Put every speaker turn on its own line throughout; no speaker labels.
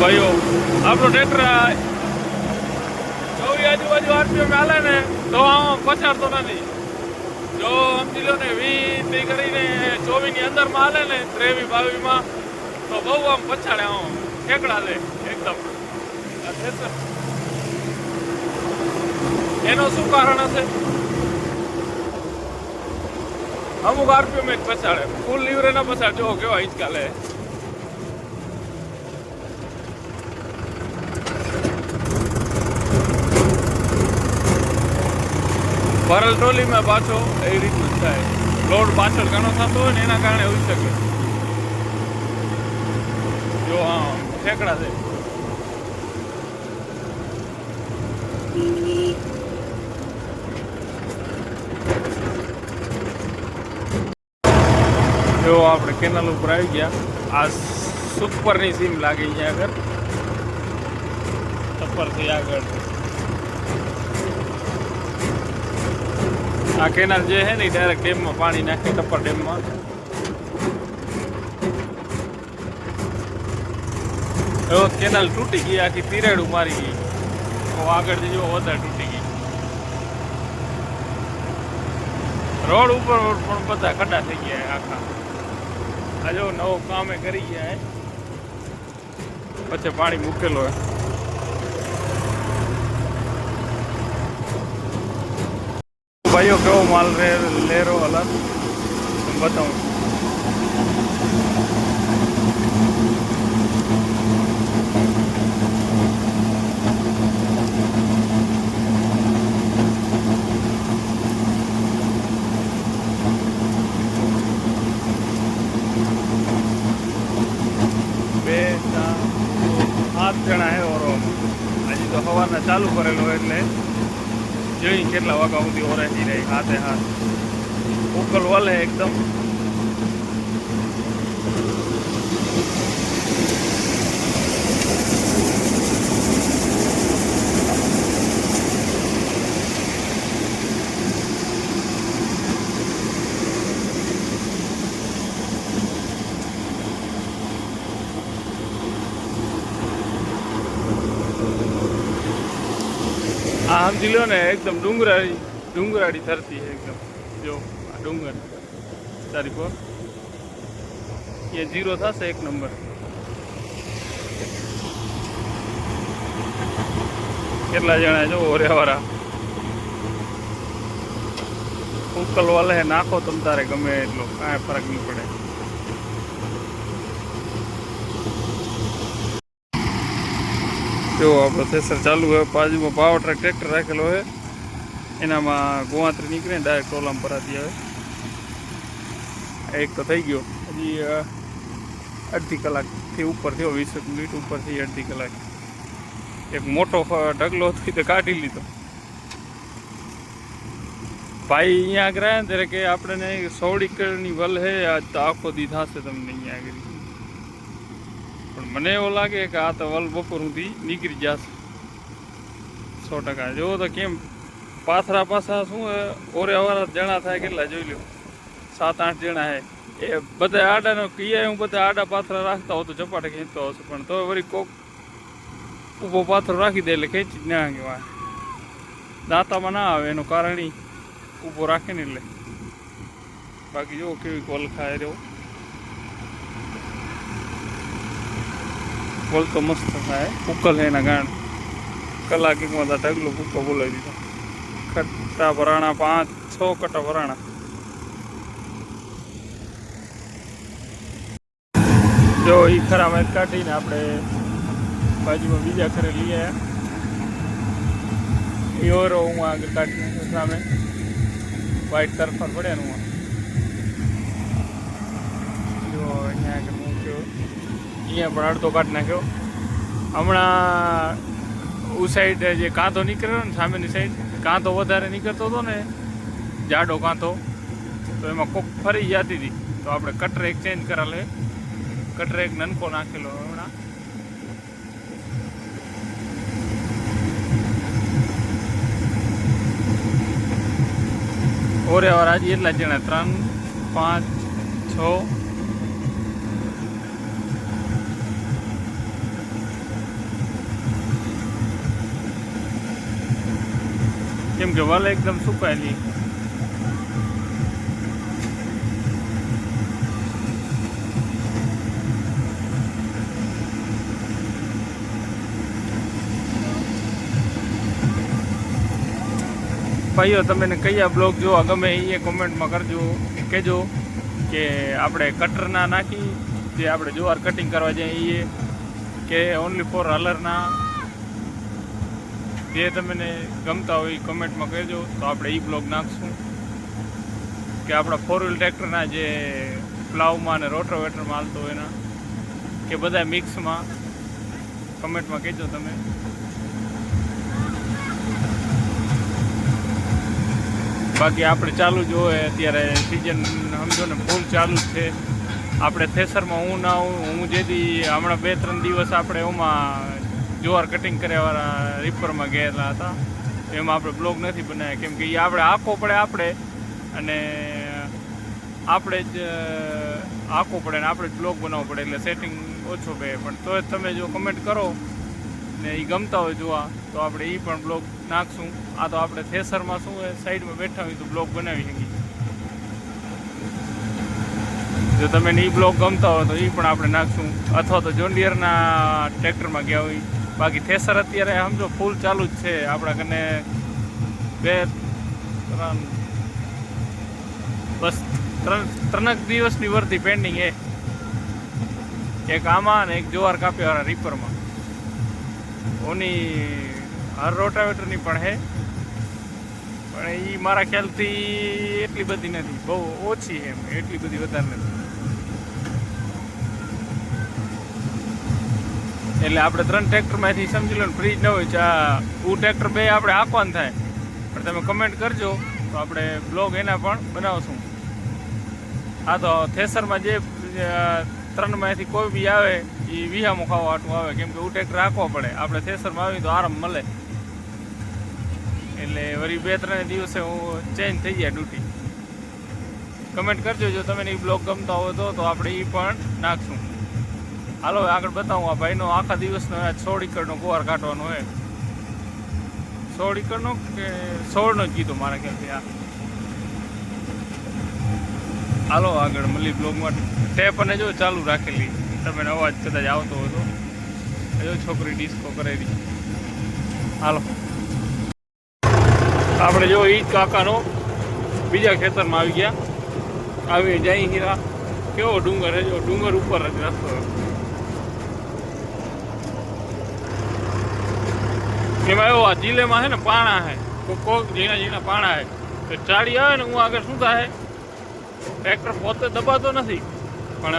ભાઈઓ, આપણો ટ્રેક્ટર ચોવી આજુબાજુ આરપીએમ હાલે ને, તો આમ પછાડતો નથી. જો સમજી લો ને વી તે કરીને ચોવીસની અંદરમાં હાલે ને ત્રેવી બાવીમાં તો બહુ આમ પછાડે આમ, ઠેકડા લે, એકદમ. એનો એનું શું કારણ હશે? અમુક આરપીએમ જ પછાડે. ફૂલ લીવરે ના પછાડે. જો કેવા હિંચકા લે. ભરલ ટ્રોલીમાં પાછો એ રીતનું થાય. લોડ પાછળ ઘણો થતો હોય ને એના કારણે હોઈ શકે. જો, હા, ઠેકડા છે જો, આપણે કેનલ ઉપર આવી ગયા. આ સુપરની સીમ લાગી છે આગળ. ટપ્પરથી આગળ. આ કેનાલ જે છે ને, એ ડાયરેક્ટ ડેમમાં પાણી નાખે ટપ્પર ડેમમાં. એવો કેનાલ તૂટી ગઈ, આખી તિરાડું મારી ગઈ. આગળ જો વધારે તૂટી ગઈ. રોડ ઉપર પણ બધા ખડા થઈ ગયા આખા. આ જો નવો કામે કરી ગયા પછી પાણી મૂકેલો હે ભાઈઓ કેવો માલ રે લેરો અલગ? બતાવું. બે સાત જણા હે ઓરો. હજી તો સવારના ચાલુ કરેલો એટલે જોઈ કેટલા વાગ્યા સુધી ઓરાજી રહી હાથે હાથ. ઉકલ વલે એકદમ. આ સમજી લો ને એકદમ ડુંગરાળી ડુંગરાળી ધરતી એકદમ. જો, આ ડુંગર. તારી પર એ જીરો થશે એક નંબર. કેટલા જણા જો ઓરેવાળા ઉકલ વાલે નાખો તમ તારે, ગમે એટલો. કાંઈ ફરક નહીં પડે. જો આપણો થેસર ચાલુ હોય, બાજુમાં પાવર ટ્રેક ટ્રેક્ટર રાખેલો હોય, એનામાં ગોવાત્રી નીકળે ડાયરેક્ટ ટોલામાં ભરાતી આવે. એક તો થઈ ગયો. હજી અડધી કલાકથી ઉપર થયો, વીસ મિનિટ ઉપરથી અડધી કલાક. એક મોટો ઢગલો હતો તે કાઢી લીધો. ભાઈ અહીંયા આગળ આવ્યા ત્યારે કે આપણે સોળી કળની વલ હે, આજ તો આખો દી થશે તમને અહીંયા આગળ. પણ મને એવું લાગે કે આ તો વલ બપોર સુધી નીકળી જશે. સો ટકા. જોવો તો કેમ પાથરા પાછા શું ઓરે અવારા જણા થાય કેટલા જોઈ લો સાત, આઠ જણા હે. એ બધા આડાનો કીએ હું બધા આડા પાથરા રાખતા હોઉં તો ચપાટે ખેંચતો હશે પણ તો વળી કોક ઊભો પાથરો રાખી દે એટલે ખેંચી ના કહેવાય દાંતામાં ના આવે, એનું કારણ ઊભો રાખે ને એટલે. બાકી જો કેવી કોલ ખાય રહ્યો. બોલ તો મસ્ત થાય. ઉકલ એના ગાણ કલાક એકમાં તો ઢગલો ભૂકો બોલાવી દીધો. કટ્ટા ભરાણા પાંચ, છ કટ્ટા ભરાણા જો એ ખરામાં એક કાઢીને આપણે બાજુમાં બીજા ખરે લઈ આવ્યા એ ઓરો હું આગળ કાઢી નાખ્યો સામે. વ્હાઈટ તરફર પડે ને હું. જો, અહીંયા આગળ અહીંયા પણ અડધો કાઢી નાખ્યો. હમણાં ઉ સાઈડ જે કાંતો નીકળ્યો ને સામેની સાઈડ કાંતો વધારે નીકળતો હતો ને, જાડો કાંતો તો એમાં કોક ફરી જતી હતી. તો આપણે કટર એક ચેન્જ કરાવે કટર એક નનકો નાખેલો હમણાં. ઓરે વાર આજે એટલા જણા? ત્રણ, પાંચ, છ કેમ કે વલ એકદમ સુકાયેલી. ભાઈઓ તમે કયા બ્લોગ જોવા ગમે એ કોમેન્ટમાં કરજો. કહેજો કે આપણે કટરના નાખી, જે આપણે જુવાર કટિંગ કરવા જઈએ કે ઓનલી ફોર હલરના જે તમને ગમતા હોય કમેન્ટમાં કહેજો. તો આપણે એ બ્લોગ નાખશું. કે આપણા ફોર વ્હીલ ટ્રેક્ટરના જે પ્લાવમાં અને રોટરવેટરમાં હાલતો હોય એના. કે બધા મિક્સમાં કમેન્ટમાં કહેજો તમે. બાકી આપણે ચાલુ જ હોય અત્યારે સિઝન સમજો ને ફૂલ ચાલુ જ છે. આપણે થેસરમાં હું ના હું હું જેથી હમણાં બે ત્રણ દિવસ આપણે એમાં જુવાર કટિંગ કર્યાવાળા રીપરમાં ગયેલા હતા. એમાં આપણે બ્લોગ નથી બનાવ્યા કેમ કે એ આપણે આખો પડે આપણે અને આપણે જ આખો પડે ને આપણે જ બ્લોગ બનાવવો પડે, એટલે સેટિંગ ઓછો બે. પણ તોય તમે જો કમેન્ટ કરો ને એ ગમતા હોય જોવા, તો આપણે એ પણ બ્લોગ નાખશું. આ તો આપણે થેસરમાં શું હોય સાઈડમાં બેઠા હોય તો બ્લોગ બનાવી શકીએ. જો તમે એ બ્લોગ ગમતા હોય તો એ પણ આપણે નાખશું. અથવા તો જોન્ડિયરના ટ્રેક્ટરમાં ગયા હોય બાકી થેસર અત્યારે સમજો ફૂલ ચાલુ જ છે. આપણા કને બે, ત્રણ, બસ ત્રણ, ત્રણક દિવસની વર્તી પેન્ડિંગ એ એક આમાં અને એક જોવાર કાપ્યાવાળા રીપરમાં ઓની હર રોટાવેટરની પણ હે. પણ એ મારા ખ્યાલથી એટલી બધી નથી. બહુ ઓછી એમ. એટલી બધી વધારે નથી. એટલે આપણે ત્રણ ટ્રેક્ટરમાંથી સમજી લો ને ફ્રીજ ન હોય ચા હું ટ્રેક્ટર બે આપણે આંકવાનું થાય. પણ તમે કમેન્ટ કરજો, તો આપણે બ્લોગ એના પણ બનાવશું. હા તો થેસરમાં જે ત્રણમાંથી કોઈ બી આવે, એ વિહા ખાવા આટલું આવે, કેમ કે હું ટ્રેક્ટર રાખવો પડે. આપણે થેસરમાં આવી તો આરામ મળે. એટલે વળી બે ત્રણ દિવસે હું ચેન્જ થઈ જાય ડ્યુટી કમેન્ટ કરજો, જો તમે એ બ્લોગ ગમતા હોય તો આપણે એ પણ નાખશું. હાલો, આગળ બતાવું આ ભાઈનો આખા દિવસનો સોળ એકરનો ગુવાર કાઢવાનો હોય. સોળ એકરનો કે સોળનો જ કીધું મારા ખ્યાલથી આ. હાલો, આગળ મળી બ્લોગ માટે. ટેપ અને જો ચાલુ રાખેલી. તમે અવાજ કદાચ આવતો હોય તો. એ જો છોકરી ડિસ્કો કરેલી હાલો. આપણે જો ઈ કાકાનો બીજા ખેતરમાં આવી ગયા. આવી જાય હીરા કેવો ડુંગર છે ડુંગર ઉપર જ રસ્તો. એમાં એવું આ જિલ્લેમાં છે ને પાણા છે. કોક કોક ઝીણા ઝીણા પાણા છે. તો ચાડી આવે ને હું આગળ શું થાય? ટ્રેક્ટર પોતે દબાતો નથી. પણ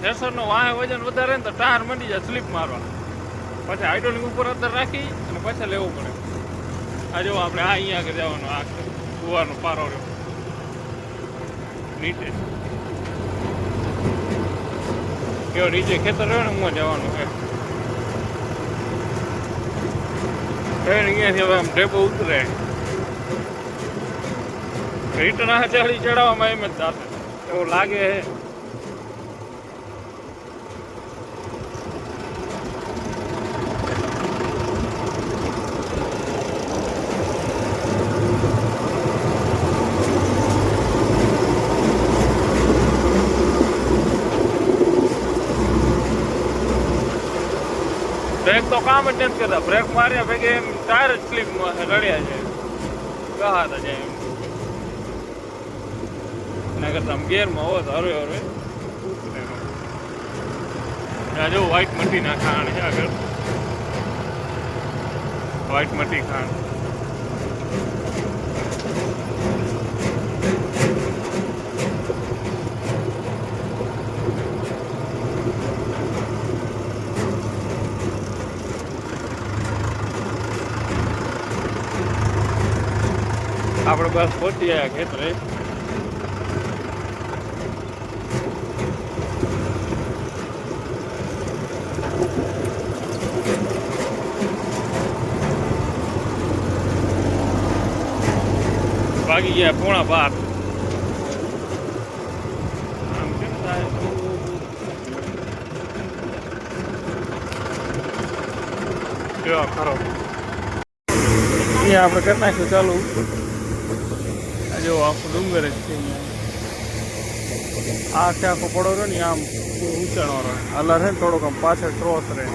થ્રેસરનો વાહે વજન વધારે ને તો ટાયર મંડી જાય સ્લીપ મારવા પછી હાઇડ્રોલિક ઉપર અંદર રાખી અને પાછા લેવું પડે. આ જો આપણે આ અહીંયા આગળ જવાનું, આ કુવાનો પારો રહ્યો. નીચે. કેવો નીચે ખેતર રહ્યો ને હું જવાનું. છે ટ્રેન અહીંયાથી હવે આમ ડેપો ઉતરે. રિટર્ન આ ચાલી ચડાવવામાં એમ જ થશે એવું લાગે છે. તો કામ જ નથી કરતા. બ્રેક માર્યા ભેગે એમ ટાયર જ સ્લીપ રડ્યા છે. કહાતા જાય એમ. એના કરતા ગેરમાં હોત, હરવે હરવે. જો વ્હાઈટ મટીના ખાણ છે આગળ. વ્હાઈટ મટી ખાણ. આપણે બસ પહોંચી ગયા ખેતરે. વાગી ગયા પોણા બાર. આમ કેમ થાય? ખરો એ આપણે કરી ચાલુ. જો આખું ડુંગર જ છે અહીંયા. આખે આખો પડો રહ્યો ને, આમ ઊંચાણો રહે અલર રહે ને થોડોક આમ પાછળ ક્રોસ રહે.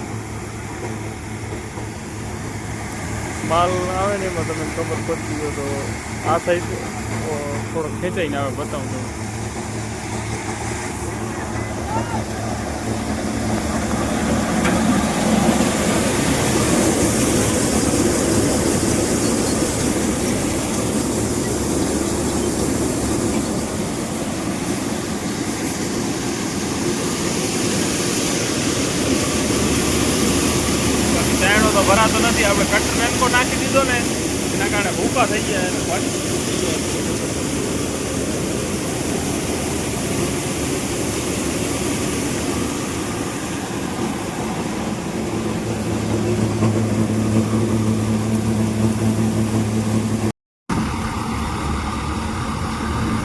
માલ આવે ને એમાં તમને ખબર પડતી હોય તો આ સાઈડ થોડો ખેંચાઈને આવે, બતાવું છું ચાયણો તો ભરાતો નથી આપણે કટર રેનકો નાખી દીધો ને, એના કારણે ભૂકા થઈ ગયા અને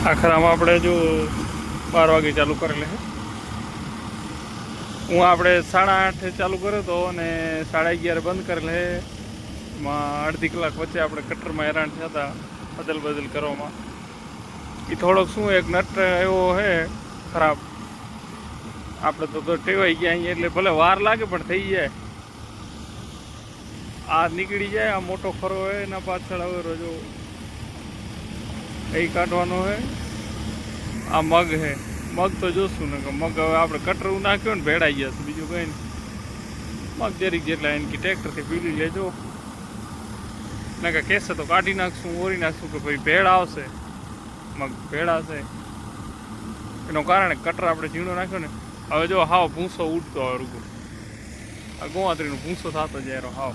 આખરામાં આપણે જો બાર વાગે ચાલુ કરેલે છે. હું આપણે સાડા આઠે ચાલુ કર્યો હતો અને સાડા અગિયાર બંધ કરેલ હે. એમાં અડધી કલાક વચ્ચે આપણે કટરમાં હેરાન થયા હતા બદલ બદલ કરવામાં. એ થોડોક શું એક નટ એવો છે ખરાબ. આપણે તો તો ટેવાઈ ગયા અહીંયા એટલે ભલે વાર લાગે પણ થઈ જાય. આ નીકળી જાય, આ મોટો ખરો હોય એના પાછળ હવે રોજો. એ કાઢવાનો હોય આ મગ છે મગ તો જોશું ને મગ હવે આપણે કટરું નાખ્યું ને ભેડાઈ ગયા છે. બીજું કંઈ નહીં. મગ જરીક જેટલા એમ કે ટ્રેક્ટરથી પીલી લેજો. ના કે કહેશે તો કાઢી નાખશું, ઓરી નાખશું કે ભાઈ ભેળ આવશે. મગ ભેળાશે. એનું કારણે કટર આપણે ઝીણો નાખ્યો ને, હવે જો હાવ ભૂંસો ઉડતો હવે રૂગો આ ગોવાતરીનો ભૂંસો થતો જાય હાવ.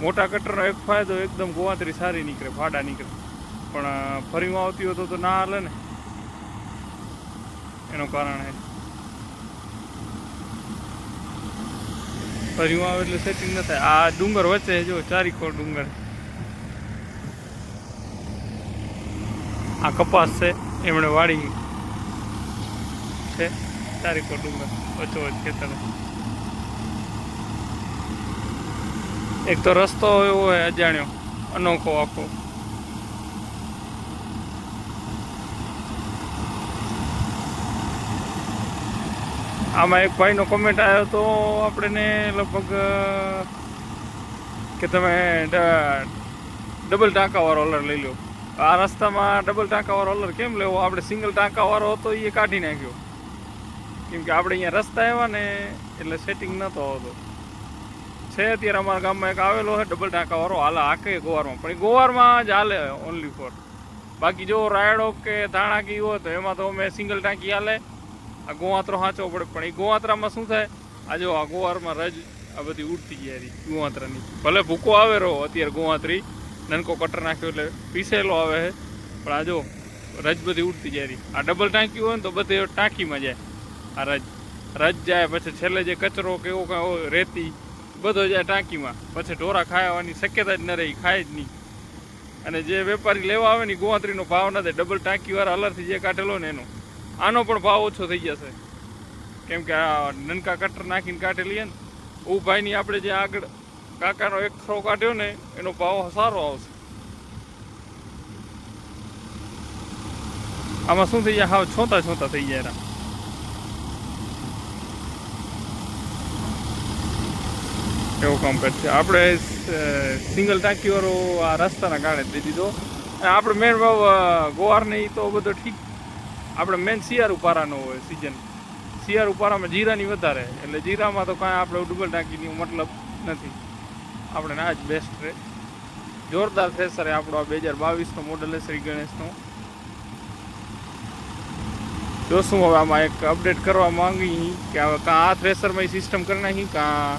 મોટા કટરનો એક ફાયદો, એકદમ ગોવાતરી સારી નીકળે, ફાડા નીકળે. પણ ફરીમાં આવતી હોય તો તો ના હાલે ને. એનું કારણ છે. ફરીમાં આવે એટલે સેટિંગ ન થાય. આ ડુંગર વચ્ચે જો ચારીખોર ડુંગર. આ કપાસ છે, એમણે વાળી છે ચારીખોર ડુંગર વચ્ચો વચ્ચ ખેતર. એક તો રસ્તો એવો હોય અજાણ્યો, અનોખો આખો. આમાં એક ભાઈનો કોમેન્ટ આવ્યો તો આપણે લગભગ કે તમે ડબલ ટાંકાવાળો ઓલર લઈ લો આ રસ્તામાં ડબલ ટાંકાવાળો ઓલર કેમ લેવો? આપણે સિંગલ ટાંકાવાળો હતો એ કાઢી નાખ્યો. કેમ કે આપણે અહીંયા રસ્તા આવ્યા ને, એટલે સેટિંગ નહોતો આવતો. છે અત્યારે અમારા ગામમાં એક આવેલો છે ડબલ ટાંકાવાળો હાલે આખે ગોવારમાં. પણ એ ગોવારમાં જ હાલે ઓનલી ફોર બાકી જો રાયડો કે ધાણા કે હોય તો એમાં તો અમે સિંગલ ટાંકી હાલે. આ ગોવાતરો સાચવો પડે, પણ એ ગોવાતરામાં શું થાય? આ આ ગોવારમાં રજ આ બધી ઉડતી જાય ગોવાતરાની. ભલે ભૂકો આવે રહો, અત્યારે ગોવાતરી નનકો કટર નાખ્યો એટલે પીસેલો આવે છે પણ આ જો રજ બધી ઉડતી જાય આ ડબલ ટાંકી હોય ને તો બધી ટાંકીમાં જાય, આ રજ. રજ જાય પછી છેલ્લે જે કચરો કે એવો કાંઈ હોય, રેતી, બધો જાય ટાંકીમાં. પછી ઢોરા ખાવાની શક્યતા જ ન રહી ખાય જ નહીં. અને જે વેપારી લેવા આવે ને ગોવાત્રીનો ભાવ ન થાય. ડબલ ટાંકીવાળા અલરથી જે કાઢેલો ને એનો. આનો પણ ભાવ ઓછો થઈ જશે. કેમ કે આ નનકા કટર નાખીને કાઢેલી ને ઉભાઈની ભાઈની આપણે જે આગળ કાકાનો એક ખરો કાઢ્યો ને, એનો ભાવ સારો આવશે. આમાં શું થઈ જાય? હાવ છોતા છોતા થઈ જાય એના. એવું કામ કરશે. આપણે સિંગલ ટાંકીવાળો આ રસ્તાના કારણે દઈ દીધો. આપણે મેન ભાવ ગોવાર નહીં ઈ તો બધો ઠીક આપણે મેન શિયાર ઉપારાનો હોય સિઝન શિયાર ઉપારામાં જીરાની વધારે, એટલે જીરામાં તો કાંઈ આપણે ડબલ ટાંકીની મતલબ નથી. આપણે ના જ બેસ્ટ રહે જોરદાર થ્રેસર એ આપણો આ બે હજાર બાવીસનો મોડલ છે શ્રી ગણેશનો. જોશું હવે આમાં એક અપડેટ કરવા માંગી કે હવે કાં આ થ્રેસરમાં સિસ્ટમ કરી નાખી, કાં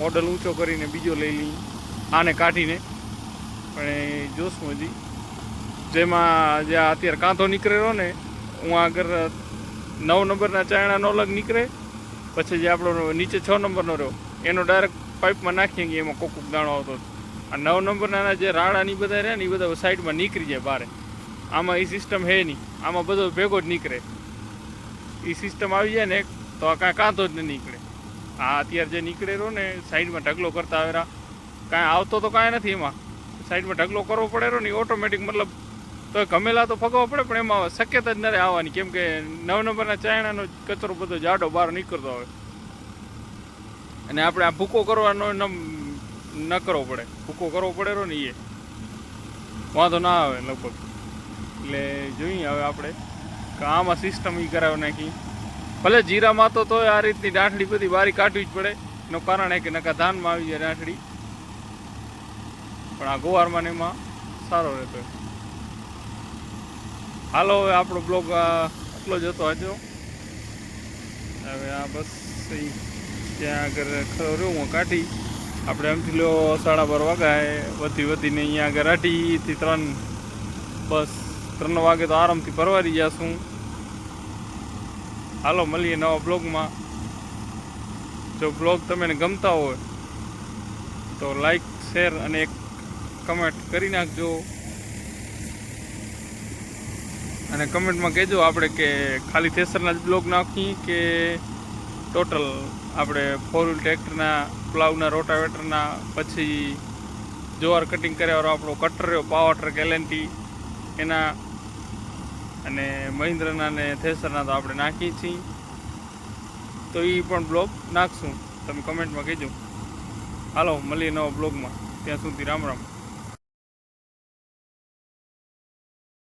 મોડલ ઊંચો કરીને બીજો લઈ લઈ આને કાઢીને. પણ જોશું હજી. જેમાં જે અત્યારે કાંધો નીકળેલો ને, હું આગળ નવ નંબરના ચાયણાનો અલગ નીકળે, પછી જે આપણો નીચે છ નંબરનો રહ્યો, એનો ડાયરેક્ટ પાઇપમાં નાખીએ કે એમાં કોક દાણો આવતો હતો. આ નવ નંબરના જે રાડા ની બધા રહ્યા ને એ બધા સાઈડમાં નીકળી જાય બારે આમાં એ સિસ્ટમ હે નહીં. આમાં બધો ભેગો જ નીકળે. એ સિસ્ટમ આવી જાય ને, તો આ કાંઈ કાંધો જ નહીં નીકળે. આ અત્યારે જે નીકળેલો ને, સાઈડમાં ઢગલો કરતા આવેલા કાંઈ આવતો તો કાંઈ નથી એમાં. સાઈડમાં ઢગલો કરવો પડે ને ઓટોમેટિક મતલબ તો ગમેલા તો ફગવો પડે, પણ એમાં શક્યતા જ નથી આવવાની. કેમ કે નવ નંબરના ચાયણાનો કચરો બધો જાડો બહાર નીકળતો હોય. અને આપણે આ ભૂકો કરવાનો ન ન કરવો પડે. ભૂકો કરવો પડે રહ્યો ને એ વાંધો ના આવે લગભગ. એટલે જોઈએ હવે આપણે આમાં સિસ્ટમ એ કરાવી નાખી. ભલે જીરામાં તો તોય આ રીતની દાંઠડી બધી બારી કાઢવી જ પડે. એનું કારણ એ કે નકા ધાનમાં આવી જાય દાંઠડી પણ આ ગોવારમાં ને એમાં સારો રહેતો. હાલો, હવે આપણો બ્લોગ આટલો જ હતો હજો હવે આ બસ ત્યાં આગળ ખરો રહ્યો હું કાઢી આપણે એમથી લો સાડા બાર વાગ્યા વધી વધીને અહીંયા આગળ અઢીથી ત્રણ, બસ ત્રણ વાગે તો આરામથી પરવારી જશું. હાલો, મળીએ નવા બ્લોગમાં. જો બ્લોગ તમને ગમતા હોય તો લાઈક શેર અને એક કમેન્ટ કરી નાખજો. અને કમેન્ટમાં કહેજો આપણે કે ખાલી થેસરના જ બ્લોગ નાખીએ કે ટોટલ આપણે ફોર વ્હીલ ટ્રેક્ટરના પ્લાવના રોટાવેટરના, પછી જોવાર કટિંગ કર્યાવાળો આપણો કટર રહ્યો પાવર ટ્રેક એલએનટી એના અને મહિન્દ્રના ને થેસરના તો આપણે નાખીએ છીએ. તો એ પણ બ્લોગ નાખશું. તમે કમેન્ટમાં કહેજો. હાલો, મળીએ નવા બ્લોગમાં. ત્યાં સુધી રામ રામ.